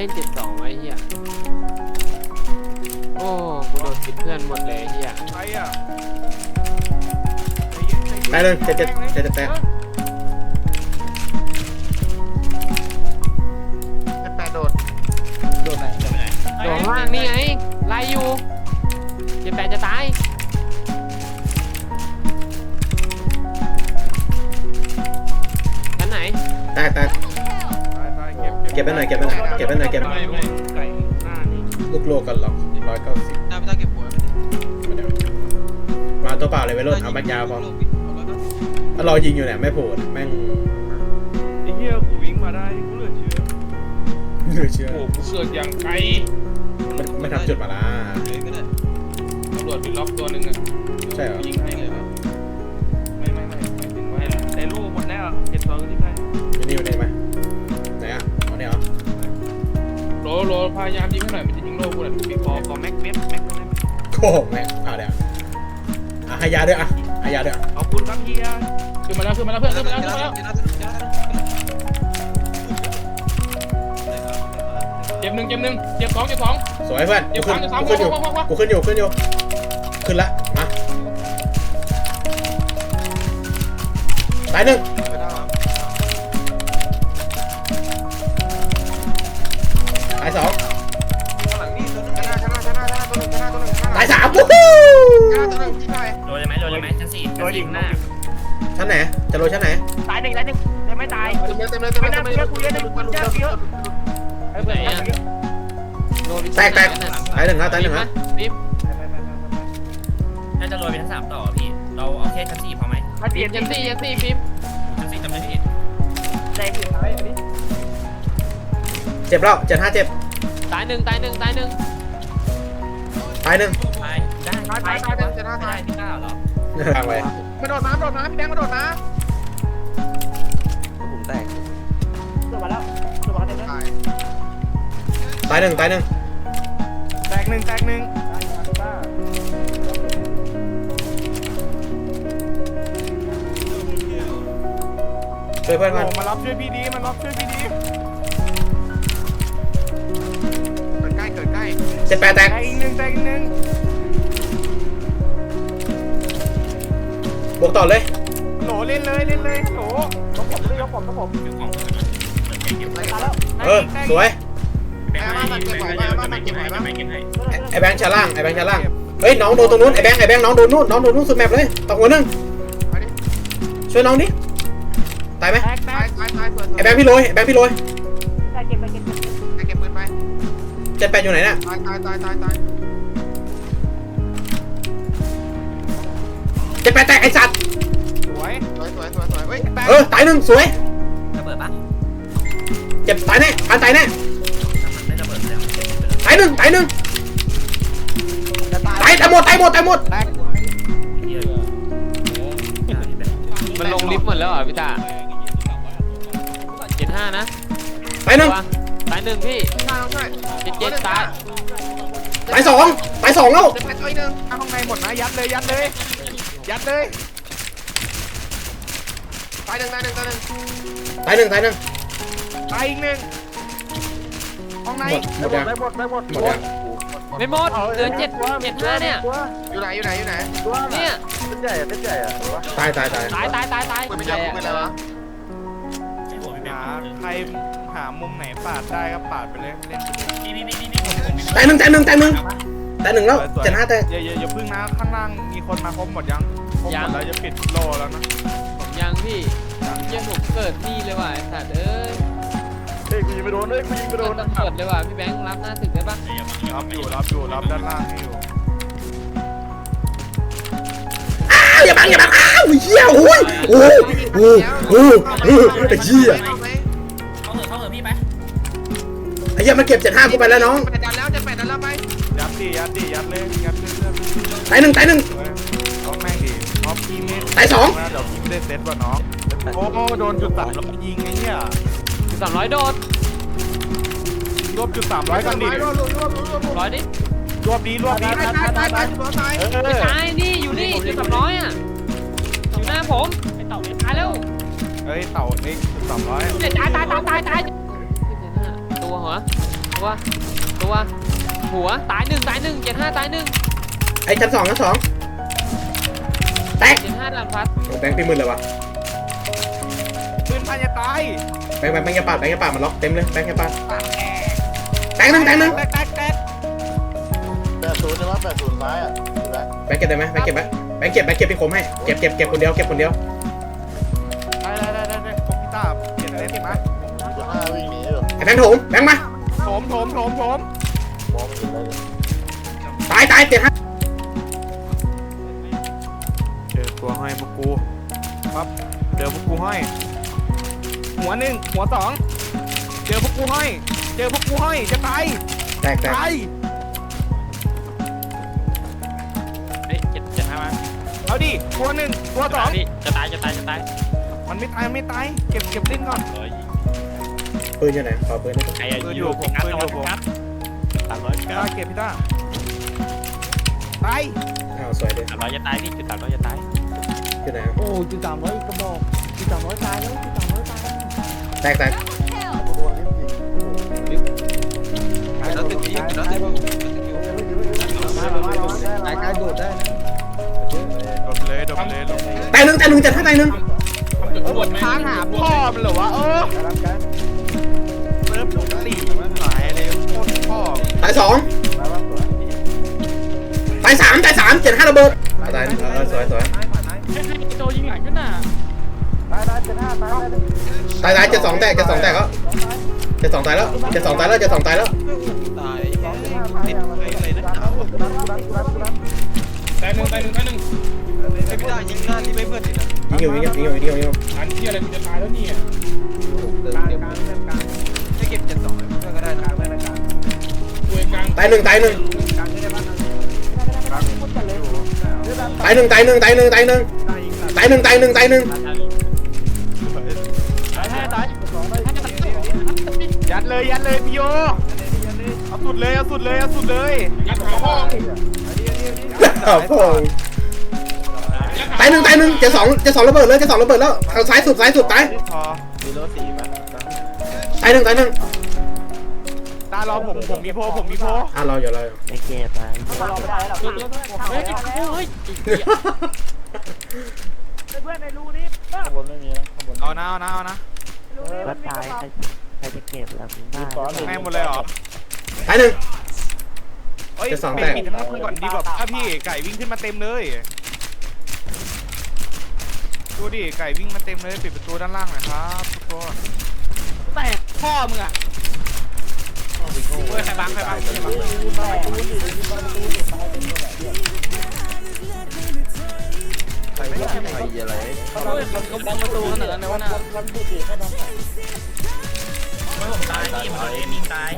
เล่นเจ็ดสองไว้เฮียโอ้กูโดนติดเพื่อนหมดเลยเฮียใครอะใจเย็นใจเย็นไปเลยเจ็ดเจ็ดเจ็ดเจ็ดแปดเป็นแปดโดดโดนไหนจะไปไหนโดนล่างนี่ไงไล่อยู่เจ็ดแปดจะตายชั้นไหนแตกแตกตายตาย เก็บเก็บไว้หน่อยเก็บไว้หน่อยเก็บไว้หน่อยเก็บไว้หน่อยไม่ไม่ไก่หน้านี่ลูกโลกันหรอกร้อยเก้าสิบได้ไม่ต้องเก็บหัวไม่ได้มาตัวเปล่าเลยไปรถเอาแม็กยาวพอถ้ารอยิงอยู่เนี่ยไม่โผล่แม่งไอ้เหี้ยกูวิ่งมาได้กูเหลือเชื่อเหลือเชื่อโอ้กูเกิดอย่างไกลมันมันทำจุดมาละเลยก็ได้ตำรวจปิดล็อกตัวหนึงอะใช่เหรอยิงให้เลยครับ พยายามยิงให้หน่อยมันจะยิงโลกกูแหละปีขอขอแม็กเม็ดแม็กได้ไหมโกหแม่งเอาเดี๋ยวอะให้ยาด้วยอะให้ยาด้วยอะขอบคุณครับเฮียขึ้นมาแล้วขึ้นมาแล้วเพื่อนขึ้นมาแล้วขึ้นมาแล้วเจ็บหนึ่งเจ็บหนึ่งเจ็บสองเจ็บสอง สวยเพื่อนเดี๋กูยวขึ้นฟังกูขึ้นอยู่ฟังฟังฟัง กูขึ้นอยู่ขึ้นอยู่ขึ้นละมาตายหนึ่ง แตกแตกตายหนึ่งนะตายหนึ่งนะปิ๊บน่าจะโรยไปชั้นสามต่อพี่ เราเอาแค่ชั้นสี่พอไหมมาเตียนยันซี่ยันซี่ปิ๊บชั้นสี่จำได้พี่ใจถึงไหมอันนี้เจ็บแล้วเจ็ดห้าเจ็บตายหนึ่งตายหนึ่งตายหนึ่งตายหนึ่งตายได้ตายตายตายตายชนะไม่ตาได้ยพี่ก้าวเหรอทางไว้มาโดดน้ำโดดน้ำพี่แบงค์มาโดดน้ผมแตกตัวมาแล้วตัวมาเต็มแล้วำตายตายหนึ่งตายหนึ่ง แตกหนึ่งแตกหนึ่งช่วยเพื่อนกันโอ้มารับช่วยพี่ดีมารับช่วยพี่ดีเกิดใกล้เกิดใกล้เจ็ดแปดแตกแตกอีกหนึ่งแตกอีกหนึ่งบวกต่อเลย โหลเล่นเลยเล่นเลยโหลต้องผมเลยยกผมต้องผมซื้อของเพื่อนก่อนเปิดเกมเก็บไว้ตายแล้วเออสวย แบงค์ให้แบงค์ให้แบงค์ให้แบงค์ให้แบให้ไอ้แบงค์ชั้นล่างไอ้แบงค์ชั้นล่างเฮ้ยน้องโดนตรงนู้นไอ้แบงค์ไอ้แบงค์น้องโดนนู่นน้องโดนนู่นสุดแมปเลยตกหัวหนึ่งช่วยน้องดิตายไหมแตกแตตายกตายตายสวยไอ้แบงค์พี่โรยไอ้แบงค์พี่โรยแตกเก็บไปเก็บไปเก็บปืนไปเจ็ดแปดอยู่ไหนน่ะตายตายตายตายตายเจ็ดแปดแตกไอ้สัตว์สวยสวยสวยสวยสวยเฮ้ยแตกเออตายหนึ่งสวยระเบิดปะเจ็บตายแน่พันตายแน่ายหนึ่งตายหนึ่งตายตายหมดตายหมดตายหมดแตกเหี้ยมันลงลิฟต์หมดแล้วเหรอพี่ตาเจ็ดห้านะตายหนึ่งวางตายหนึ่งพี่ใช่ใช่เจ็ดเจ็ดตายตายสองตายสองแล้วจะไปตัวอีกหนึ่งห้องในหมดนะยัดเลยยัดเลยยัดเลยตายหนึ่งตายหนึ่งตายหนึ่งตายหนึ่งตายหนึ่งตายอีกหนึ่ง ห้องในหมดหมดยังได้หมดได้หมดหมดยังไม่หมดเหลือเจ็ดเจ็ดห้าเนี่ย อยู่ไหนอยู่ไหนอยู่ไหนเนี่ยตายตายตายตายตายตายตายปืนไม่จับปืนอะไรวะใช่ผมพี่แบงหาค์ใครหามุมไหนปาดได้ก็ปาดไปเลยเล่นพี่พี่พี่พี่พี่ผมผมมีตายหนึ่งตายหนึ่งตายหนึ่งตายหนึ่งแล้วเจ็ดห้าแตกอย่าอย่าอย่าพึ่งนะข้างล่างมีคนมาครบหมดยังครบหมดแล้วจะปิดโลแล้วนะผมยังพี่เยี่ยผมเกิดนี่เลยว่ะไอ้สัตว์เอ้ย เฮ้ยกูยิงไปโดนเฮ้ยกูยิงไปโดโดนนตำรวจเลยว่ะพี่แบงค์รับหน้าตึกได้ปะรับอยู่รับอยู่รับด้านล่างให้อยู่อ้าวอย่าบังอย่าบังอ้าวเหี้ยโอ้ยโอ้ยโอ้ยโอ้ยโอ้ยไอ้เหี้ยเข้าเถอะเข้าเถอะพี่ไปไอ้ไอ้เหี้ยมันเก็บเจ็ดห้ากูไปแล้วน้องแปดดันแล้วจะแปดดันแล้วไปยัดดิยัดดิยัดเลยยัดเรื่อยๆตายหนึ่งตายหนึ่งเอาแม่งดิเพราะพี่ไม่ตายสองนะเดี๋ยวพี่ไม่ได้เซตว่ะน้องโอ้โดนจุดสามแล้วมันยิงไอ้เนี่ย สามร้อยโดดรวบจุดสามร้อยกันดิรวบรวบรวบรวบรวบร้อยดิรวบดีรวบดีตายตายตายตายจุดหัวตายเอไม่อตายนี่อยู่นี่จุดสามร้อยอะอยู่หน้าผมไอ้เต่าไม่ตายแล้วเฮ้ยเต่าเอ็กจุดสามร้อยตายตายตายตายตายตัวหัวตัวตัวหัวตายหนึ่งตายหนึ่งเจ็ดห้าตายหนึ่งไอ้ชั้นสองชั้นสองแตกเจ็ดห้าดันพัดโอ้แบงค์ตีมือเลยวะปืน พันจะตายแบงค์แบงค์แบงค์แกปาดแบงค์แกปาดมันล็อกเต็มเลยแบงค์แกปาดแตกหนึ่งแตกหนึ่งแตกแตกแตกแปดศูนย์ใช่ไหมแปดศูนย์ซ้ายอะถูกไหมแบงค์เก็บได้ไหมแบงค์เก็บไหมแบงค์เก็บแบงค์เก็บพี่คมให้เก็บเก็บเก็บคนเดียวเก็บคนเดียวได้ได้ได้ได้ได้ผมพี่ตาเปลี่ยนเล่นดิมาจุดห้าวิ่งหนีอยู่ไอ้แบงค์โถมแบงค์มาโถมโถมโถมโถมมองไม่เห็นอะไรเลยตายตายเจ็ดห้าเจอตัวห้อยพวกกูครับเจอพวกกูห้อย หัวหนึ่งหัวสองเจอพวกกูห้อย เจอพวกกูห้อยจะตายแตกแตกตายเฮ้ยเจ็ดเจ็ดห้ามาเอาดิตัวหนึ่งตัวสองนี่จะตายจะตายจะตายมันไม่ตายไม่ตายเก็บเก็บเล่นก่อนปืนอยู่ไหนขอปืนได้ปะใครปืนอยู่ผมปืนอยู่ผมสามร้อยพี่ตาเก็บพี่ตาตายอ้าวสวยเด้สามร้อยจะตายพี่จุดสามร้อยจะตายอยู่ไหนโอ้จุดสามร้อยกระบอกจุดสามร้อยตายแล้วจุดสามร้อยตายแตก แตกโดนลิ้นจี่แล้วติดที่แล้วติดตายกายโดดได้นะโดดเลยโดดเลยลงแตกหนึ่งแตกหนึ่งเจ็ดห้าแตกหนึ่งค้างหาพ่อมันเหรอวะเออเซิร์ฟลูกหลีหายเลยโคตรพ่อตายสองตายสามตายสามเจ็ดห้าระเบิดตายเออสวยสวยโจยิงหลังขึ้นน่ะตายตายเจ็ดห้าตายได้เลย ตายตายเจ็ดสองแตกเจ็ดสองแตกแล้วเจ็ดสองตายแล้วเจ็ดสองตายแล้วเจ็ดสองตายแล้วตายติดอะไรอะไรนะตายหนึ่งตายหนึ่งตายหนึ่งไอ้พี่ตายิงหน้าที่ไม่เพื่อนติดอะยิงอยู่ยิงอยู่ยิงอยู่ยิงอยู่ยิงอยู่อันที่อะไรกูจะตายแล้วเนี่ยไม่เก็บเจ็ดสองเลยเพื่อนก็ได้นะตัวกลางตายหนึ่งตายหนึ่งตายหนึ่งตายหนึ่งตายหนึ่งตายหนึ่งตายหนึ่งตายหนึ่งตายหนึ่ง เลยยัดเลยพี่โยเอาสุดเลยเอาสุดเลยเอาสุดเลยยัดขาพ่ออ้าวโพ่งตายหนึ่งตายหนึ่งเจ็ดสองเจ็ดสองระเบิดเลยเจ็ดสองระเบิดแล้วทางซ้ายสุดซ้ายสุดตายพอมีรถสี่ไหมตายหนึ่งตายหนึ่งตารอผมผมมีโพผมมีโพอะรออยู่รออยู่รอไม่ได้หรอกเฮ้ยเฮ้ยเพื่อนในรูนี้ข้างบนไม่มีนะข้างบนเอานะเอานะเอานะรูนี้มันมีกระ บอกมีซ้อนหนึ่งแม่งหมดเลยเหรอตายหนึ่ง เฮ้ยจะสองไปแตกปิดทั้งนั้นก่อนดีกว่าถ้าพี่ไก่วิ่งขึ้นมาเต็มเลยดูดิไก่วิ่งมาเต็มเลยปิดประตูด้านล่างหน่อยครับทุกคนแตกพ่อมึงอะเฮ้ยใครบังใครบังใครบังใครใครอะไรเฮ้ยเขาบอมประตูขนาดนั้นเลยวะน่ะ เอ็มหน่อยเมอีกาย